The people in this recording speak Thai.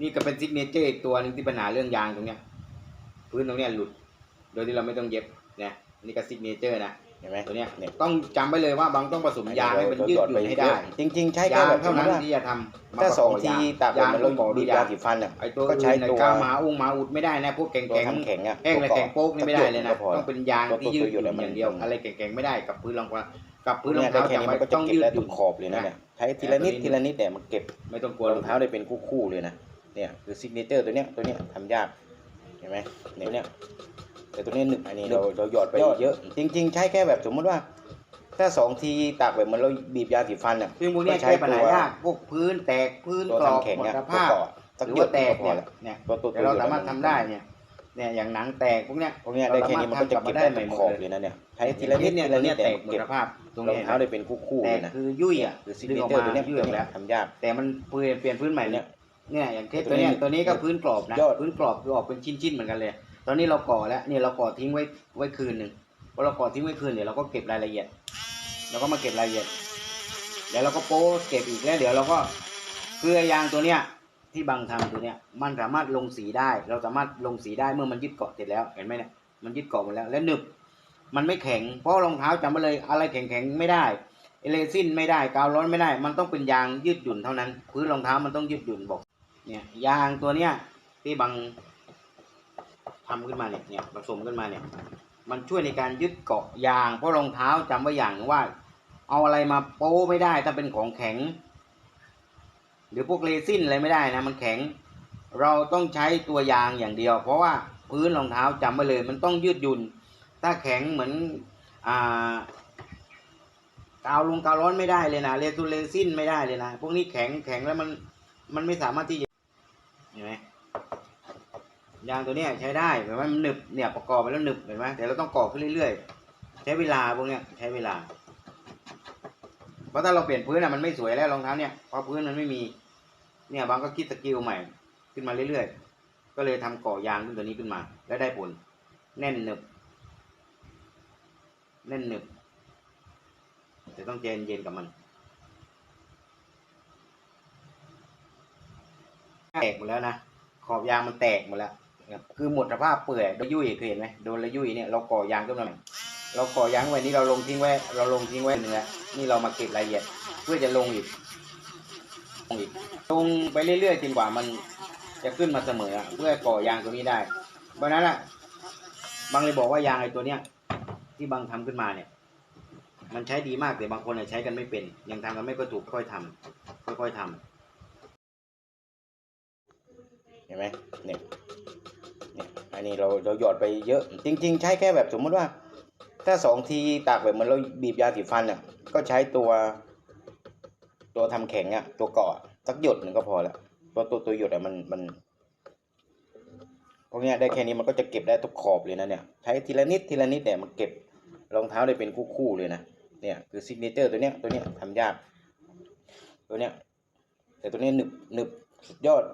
นี่ก็เป็นซิกเนเจอร์อีกตัวหนึงที่ปัญหาเรื่องยางตรงเนี้ย พื้นตรงเนี้ยหลุด โดยที่เราไม่ต้องเย็บเนี่ยนี่ก็ซิกเนเจอร์นะเห็นไหมตัวเนี้ยเนี่ยต้องจำไว้เลยว่าบางต้องผสมยางให้มันยืดหยุ่นให้ได้ จริง ๆ ใช้แค่ยางแบบสเท่ามมนั้นติว่าที่จะทำถ้าสองมประกบทียางตากแบบยางมันต้เราองบอกดูบีบยายางสีฟันอะไอตัวก็อื่ใช้นในตัวกาวหมาอุ้งหมาอุดไม่ได้นะพวกแข็งตัวแข็งทำแข็งอะแห้งและตัวแข็งโป๊กนี่ไม่ได้เลยนะก็พอต้องเป็นยางที่ยืดหยุ่นอย่างเดียวตัวตัวอะไรแข็งๆไม่ได้กับพื้นรองเท้ากับพื้นรเนี่อยงได้เท้าแค่นี้จำไว้มันก็จะต้องเก็บยืดได้หทุยุ่นกขอบเลยนะเนี่ยใช้ทีละนิดทีละนิดเนี่ยมันเก็บไม่ต้องกลัวรองเท้าได้เป็นคู่ๆเลยนะ เนี่ยคือซิกเนเจอร์ตัวเนี้ยตัวเนี้ยทำยากเห็นไหมเนี่ยเนี่ยแต่ตัวนี้หนึบอันนี้เราเราหยอดไปเยอะ จริง ๆ ใช้แค่แบบสมมติว่า ถ้าสองทีตากแบบเหมือนเราบีบยาสีฟันอะซึ่งพวกเนี้ยก็ใช้แก้ปัญหาตัวยากพวกพื้นแตกพื้นตัวกรอบทำแข็งหมดอะสตัวภาพเกาะหสักรือหยว่าดแตกก็พอเนี่ยละเนี่ยตัวตัวแต่เราตัวสามารถทำได้เนี่ยเนี่ยอย่างหนังแตกพวกเนี้ยพวกเนี้ยได้แค่นี้มันก็จะเก็บได้ทุกขอบเลยนะเนี่ยใช้ทีละนิดเนี่ยทีตัละวนิเนี้ดยแตแต่กมันหมดเก็บสภาพตรงรอนี้งเท้าได้เป็นคู่ๆแตเลกยนะคือยุ่ยอะคือซิกดึงเนออกเจอร์มาตัวเนี้ยยุ่ยออกแล้วทำยากแต่มันเปลี่ยนเปลี่ยนพื้นใหม่เนี่เนี่ยย เนี่ยอย่างเคสตัตัววนี้เนี้ยตัวนี้ก็พื้นกรอบนะยอด พื้นกรอบคือออกเป็นชิ้นๆเหมือนกันเลย ตอนนี้เราก่อแล้วเนี่ยเราก่อทิ้งไว้ไว้คืนหนึ่งพอเราก่อทิ้งไว้คืนเดี๋ยวเราก็เก็บรายละเอียดเราก็มาเก็บรายละเอียดเดี๋ยวเราก็โป๊เก็บอีกแล้วเดี๋ยวเราก็เกลือยางตัวเนี้ยที่บางทำตัวเนี้ยมันสามารถลงสีได้ เราสามารถลงสีได้เมื่อมันยึดเกาะเสร็จแล้วเห็นไหมเนี่ยมันยึดเกาะหมดแล้วและหนึบมันไม่แข็งเพราะรองเท้าจำไว้เลยอะไรแข็งๆไม่ได้เอเลซินไม่ได้กาวร้อนไม่ได้ มันต้องเป็นยางยืดหยุ่นเท่านั้น พื้นรองเท้ามันต้องยืดหยุ่นบอก เนี่ยยางตัวเนี้ยที่บางทำขึ้นมาเนี่ยเนี่ยผสมขึ้นมาเนี่ย มันช่วยในการยึดเกาะยาง เพราะรองเท้าจำไว้อย่างว่า เอาอะไรมาโป้ไม่ได้ถ้าเป็นของแข็ง หรือพวกเรซินอะไรไม่ได้นะมันแข็ง เราต้องใช้ตัวยางอย่างเดียว เพราะว่าพื้นรองเท้าจำไว้เลย มันต้องยืดหยุ่น ถ้าแข็งเหมือนอ่ากาวลงกาวร้อนไม่ได้เลยนะเรซูเรซินไม่ได้เลยนะ พวกนี้แข็งแข็งแล้วมันมันไม่สามารถที่ ห็นไหมยางตัวเนี้ยใช้ได้เห็นไหมมันหนึบเนี่ยประกอบไปแล้วหนึบเห็นไหมแต่เราต้องกรอขึ้นเรื่อยๆ ใช้เวลาพวกเนี้ยใช้เวลา เพราะถ้าเราเปลี่ยนพื้นอะมันไม่สวยแล้วรองเท้าเนี่ยเพราะพื้นมันไม่มี เนี่ยบางก็คิดสกิลใหม่ ขึ้นมาเรื่อยๆ ก็เลยทำก่อยางขึ้นตัวนี้ขึ้นมา แล้วได้ผล แน่นหนึบ แน่นหนึบแต่ต้องใจเย็นกับมัน แตกหมดแล้วนะขอบยางมันแตกหมดแล้วคือหมดสภาพเปื่อยโดนยุ่ยเคยเห็นไหมโดนระยุ่ยเนี่ยเราก่อยางขึ้นมาเราก่อยางไว้นี่เราลงทิ้งไว้เราลงทิ้งไว้เนื้อนี่เรามาเก็บรายละเอียด เพื่อจะลงอีกลงอีกลงไปเรื่อยๆจนกว่ามันจะขึ้นมาเสมอเพื่อก่อยางตัวนี้ได้ เพราะนั้นอะบางเลยบอกว่ายางไอ้ตัวเนี้ยที่บางทำขึ้นมาเนี่ย มันใช้ดีมากแต่บางคนใช้กันไม่เป็น ยังทำกันไม่ก็ถูกค่อยๆทำค่อยๆทำ ห็นไหมเนี่ยเนี่ยอันนี้เราเราหยอดไปเยอะ จริง ๆ ใช้แค่แบบสมมติว่า ถ้าสองทีตากแบบเหมือนเราบีบยาสีฟันอะก็ใช้ตัว ตัวทำแข็งอะ ตัวเกาะสักหยดหนึ่งก็พอละตัวตัวตัวหยดอะมันมันพวกเนี้ยได้แค่นี้มันก็จะเก็บได้ทุกขอบเลยนะเนี่ยใช้ทีละนิดทีละนิดเนี่ยมันเก็บรองเท้าได้เป็นคู่ๆเลยนะเนี่ยคือซิกเนเจอร์ตัวเนี้ยตัวเนี้ยทำยากตัวเนี้ยแต่ตัวนี้หนึบหนึบสุดยอด